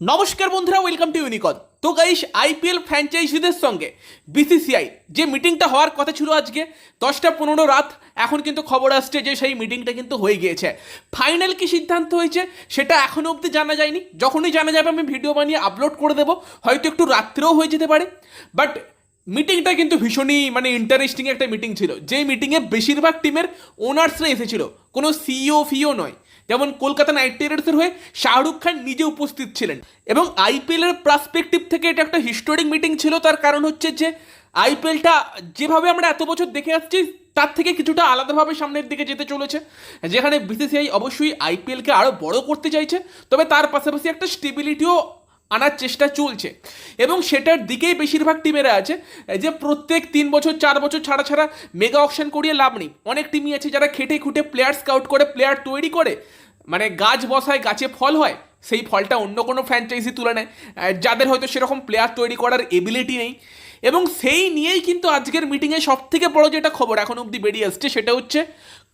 নমস্কার বন্ধুরা welcome to ইউনিকন তো গাইস আইপিএল ফ্র্যাঞ্চাইজিদের সঙ্গে বিসিসিআই যে মিটিংটা হওয়ার কথা ছিল আজকে, দশটা পনেরো রাত, এখন কিন্তু খবর আসছে যে সেই মিটিংটা কিন্তু হয়ে গিয়েছে। ফাইনাল কি সিদ্ধান্ত হয়েছে, সেটা এখনও অবধি জানা যায়নি। যখনই জানা যাবে, আমি ভিডিও বানিয়ে আপলোড করে দেবো। হয়তো একটু রাত্রেও হয়ে যেতে পারে। বাট মিটিংটা কিন্তু ভীষণই মানে ইন্টারেস্টিং একটা মিটিং ছিল। যে মিটিংয়ে বেশিরভাগ টিমের ওনার্সরা এসেছিল। কোনো সিইও ফিও নয়। যেমন কলকাতা নাইট রাইডার্সের হয়ে শাহরুখ খান নিজে উপস্থিত ছিলেন। এবং আইপিএলের প্রাসপেক্টিভ থেকে এটা একটা হিস্টোরিক মিটিং ছিল, তার কারণ হচ্ছে যে আইপিএলটা যেভাবে আমরা এত বছর দেখে আসছি, তার থেকে কিছুটা আলাদাভাবে সামনের দিকে যেতে চলেছে। যেখানে বিসিসিআই অবশ্যই আইপিএলকে আরও বড় করতে চাইছে, তবে তার পাশাপাশি একটা স্টেবিলিটিও আনার চেষ্টা চলছে। এবং সেটার দিকেই বেশিরভাগ টিমেরা আছে যে প্রত্যেক তিন বছর, চার বছর ছাড়া ছাড়া মেগা অকশন করিয়ে লাভ নেই। অনেক টিমই আছে যারা খেটে খুঁটে প্লেয়ার স্কাউট করে প্লেয়ার তৈরি করে মানে গাছ বসায়, গাছে ফল হয়, সেই ফলটা অন্য কোনো ফ্র্যাঞ্চাইজি তুলে নেয়। যাদের হয়তো সেরকম প্লেয়ার তৈরি করার এবিলিটি নেই। এবং সেই নিয়েই কিন্তু আজকের মিটিংয়ে সব থেকে বড় যেটা খবর এখন অবধি বেরিয়ে আসছে, সেটা হচ্ছে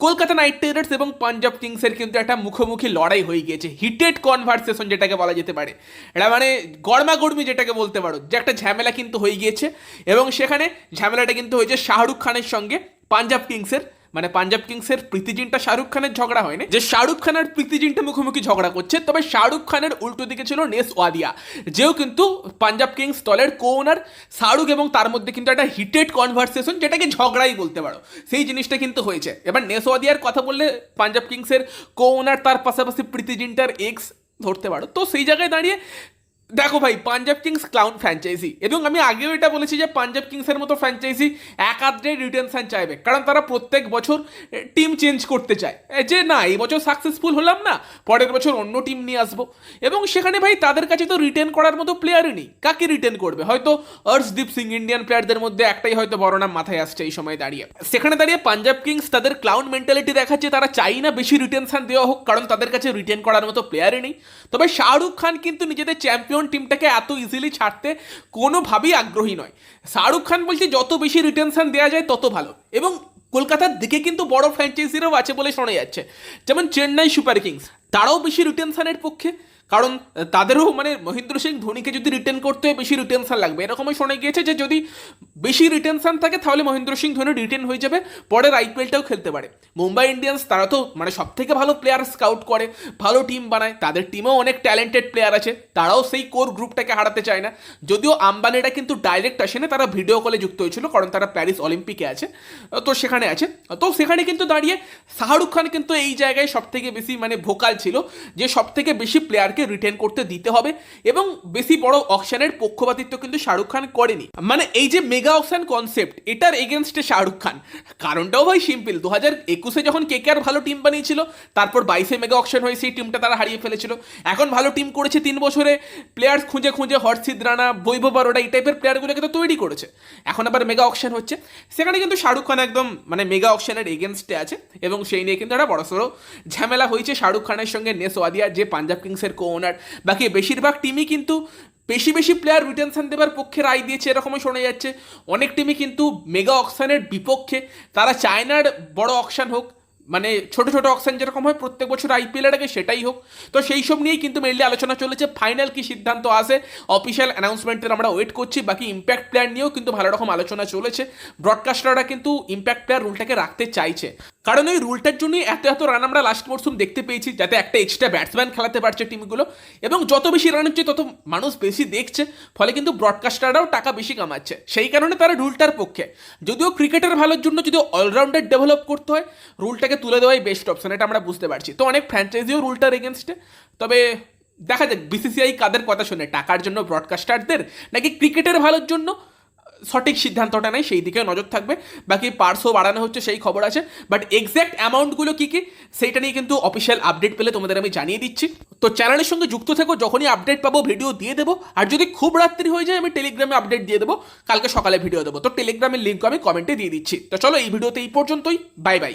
কলকাতা নাইট রাইডার্স এবং পাঞ্জাব কিংসের কিন্তু একটা মুখোমুখি লড়াই হয়ে গিয়েছে। হিটেড কনভার্সেশন যেটাকে বলা যেতে পারে। এটা মানে গরমাগর্মি যেটাকে বলতে পারো, যে একটা ঝামেলা কিন্তু হয়ে গিয়েছে এবং সেখানে ঝামেলাটা কিন্তু হয়েছে শাহরুখ খানের সঙ্গে পাঞ্জাব কিংসের মানে পাঞ্জাব কিংসের প্রীতিজিনটা শাহরুখ খানের ঝগড়া হয়নি। যে শাহরুখ খান আর প্রীতিজিনটা মুখোমুখি ঝগড়া করছে, তবে শাহরুখ খানের উল্টো দিকে ছিল নেস ওয়াদিয়া। যেও কিন্তু পাঞ্জাব কিংস দলের কো ওনার শাহরুখ এবং তার মধ্যে কিন্তু একটা হিটেড কনভারসেশন যেটাকে ঝগড়াই বলতে পারো। সেই জিনিসটা কিন্তু হয়েছে। এবার নেস ওয়াদিয়ার কথা বললে পাঞ্জাব কিংসের কো ওনার তার পাশাপাশি প্রীতিজিনটার এক্স ধরতে পারো। তো সেই জায়গায় দাঁড়িয়ে দেখো ভাই পাঞ্জাব কিংস ক্লাউন ফ্র্যাঞ্চাইজি এবং আমি আগেও এটা বলেছি যে পাঞ্জাব কিংসের মতো ফ্র্যাঞ্চাইজি এক আধটে রিটেনশন চাইবে কারণ তারা প্রত্যেক বছর টিম চেঞ্জ করতে চায়। যে না, এই বছর সাকসেসফুল হলাম না, পরের বছর অন্য টিম নিয়ে আসব। এবং সেখানে ভাই, তাদের কাছে তো রিটেন করার মতো প্লেয়ারই নেই। কাকে রিটেন করবে? হয়তো অর্শদীপ সিং ইন্ডিয়ান প্লেয়ারদের মধ্যে একটাই হয়তো বড় নাম মাথায় আসছে এই সময় দাঁড়িয়ে। সেখানে দাঁড়িয়ে পাঞ্জাব কিংস তাদের ক্লাউন মেন্টালিটি দেখাচ্ছে, তারা চাই না বেশি রিটেনশন দেওয়া হোক, কারণ তাদের কাছে রিটেন করার মতো প্লেয়ারই নেই। তবে শাহরুখ খান কিন্তু নিজেদের চ্যাম্পিয়ন টিমটাকে এত ইজিলি ছাড়তে কোনোভাবেই আগ্রহী নয়। শাহরুখ খান বলছে, যত বেশি রিটেনশন দেওয়া যায়, তত ভালো। এবং কলকাতার দিকে কিন্তু বড় ফ্র্যাঞ্চাইজিরাও আছে বলে শোনা যাচ্ছে। যেমন চেন্নাই সুপার কিংস। তারাও বেশি রিটেনশানের পক্ষে। কারণ তাদেরও মানে মহেন্দ্র সিং ধোনিকে যদি রিটেন করতে হয়, বেশি রিটেনশান লাগবে। এরকমই শোনা গিয়েছে যে, যদি বেশি রিটেনশান থাকে, তাহলে মহেন্দ্র সিং ধোনি রিটেন হয়ে যাবে। পরের আইপিএলটাও খেলতে পারে। মুম্বাই ইন্ডিয়ান্স তারা তো মানে সব থেকে ভালো প্লেয়ার স্কাউট করে, ভালো টিম বানায়। তাদের টিমেও অনেক ট্যালেন্টেড প্লেয়ার আছে। তারাও সেই কোর গ্রুপটাকে হারাতে চায় না। যদিও আম্বানিরা কিন্তু ডাইরেক্ট আসে না তারা ভিডিও কলে যুক্ত হয়েছিল, কারণ তারা প্যারিস অলিম্পিকে আছে। তো সেখানে আছে। তো সেখানে কিন্তু দাঁড়িয়ে শাহরুখ খান কিন্তু এই জায়গায় সব থেকে বেশি মানে ভোকাল ছিল যে সব থেকে বেশি প্লেয়ারকে রিটেন করতে দিতে হবে এবং বেশি বড় অকশনের পক্ষপাতিত্ব কিন্তু শাহরুখ খান করেনি। মানে এই যে মেগা অকশন কনসেপ্ট এটার এগেনস্টে শাহরুখ খান। কারণটাও ভাই সিম্পল দু হাজার একুশে যখন কে আর ভালো টিম বানিয়েছিল, তারপর বাইশে মেগা অকশন হয়ে সেই টিমটা তারা হারিয়ে ফেলেছিল। এখন ভালো টিম করেছে তিন বছরে প্লেয়ার্স খুঁজে খুঁজে হর্ষিদ রানা, বৈভব আরোরা এই টাইপের প্লেয়ারগুলোকে তো তৈরি করেছে। এখন আবার মেগা অকশন হচ্ছে। সেখানে কিন্তু শাহরুখ খান একদম মানে মেগা অকশনের এগেনস্টে আছে এবং সেই নিয়ে কিন্তু একটা বড়সড় ঝামেলা হয়েছে শাহরুখ খানের সঙ্গে নেস ওয়াদিয়া, যে পাঞ্জাব কিংসের কো ওনার বাকি বেশিরভাগ টিমই কিন্তু বেশি বেশি প্লেয়ার রিটেনশন দেবার পক্ষে রায় দিয়েছে, এরকমই শোনা যাচ্ছে। অনেক টিমই কিন্তু মেগা অকশানের বিপক্ষে, তারা চায়নার বড় অকশান হোক মানে ছোট ছোট অকশন যেরকম হয়, প্রত্যেক বছর আইপিএলের আগে সেটাই হোক। তো সেই সব নিয়েই কিন্তু মেনলি আলোচনা চলেছে। ফাইনাল কি সিদ্ধান্ত আসে অফিসিয়াল অ্যানাউন্সমেন্টের আমরা ওয়েট করছি। বাকি ইম্প্যাক্ট প্লেয়ার নিয়েও কিন্তু ভালো রকম আলোচনা চলেছে। ব্রডকাস্টাররা কিন্তু ইম্প্যাক্ট প্লেয়ার রুলটাকে রাখতে চাইছে। কারণ ওই রুলটার জন্যই এত এত রান আমরা লাস্ট মরসুম দেখতে পেয়েছি, যাতে একটা এক্সট্রা ব্যাটসম্যান খেলাতে পারছে টিমগুলো এবং যত বেশি রান হচ্ছে, তত মানুষ বেশি দেখছে। ফলে কিন্তু ব্রডকাস্টাররাও টাকা বেশি কামাচ্ছে। সেই কারণে তারা রুলটার পক্ষে। যদিও ক্রিকেটের ভালোর জন্য যদি অলরাউন্ডার ডেভেলপ করতে হয় রুলটাকে তুলে দেওয়াই বেস্ট অপশন এটা আমরা বুঝতে পারছি। তো অনেক ফ্র্যাঞ্চাইজিও রুলটার এগেনস্টে তবে দেখা যাক বিসিসিআই কাদের কথা শুনে, টাকার জন্য ব্রডকাস্টারদের নাকি ক্রিকেটের ভালোর জন্য সঠিক সিদ্ধান্তটা নেই সেই দিকে নজর থাকবে। বাকি পার্সও বাড়ানো হচ্ছে, সেই খবর আছে। বাট এক্স্যাক্ট অ্যামাউন্টগুলো কী কী সেইটা নিয়ে কিন্তু অফিসিয়াল আপডেট পেলে তোমাদের আমি জানিয়ে দিচ্ছি। তো চ্যানেলের সঙ্গে যুক্ত থেকো, যখনই আপডেট পাবো ভিডিও দিয়ে দেবো। আর যদি খুব রাত্রি হয়ে যায়, আমি টেলিগ্রামে আপডেট দিয়ে দেবো। কালকে সকালে ভিডিও দেবো। তো টেলিগ্রামের লিঙ্ক আমি কমেন্টে দিয়ে দিচ্ছি। তো চলো, এই ভিডিওতে এই পর্যন্তই। Bye bye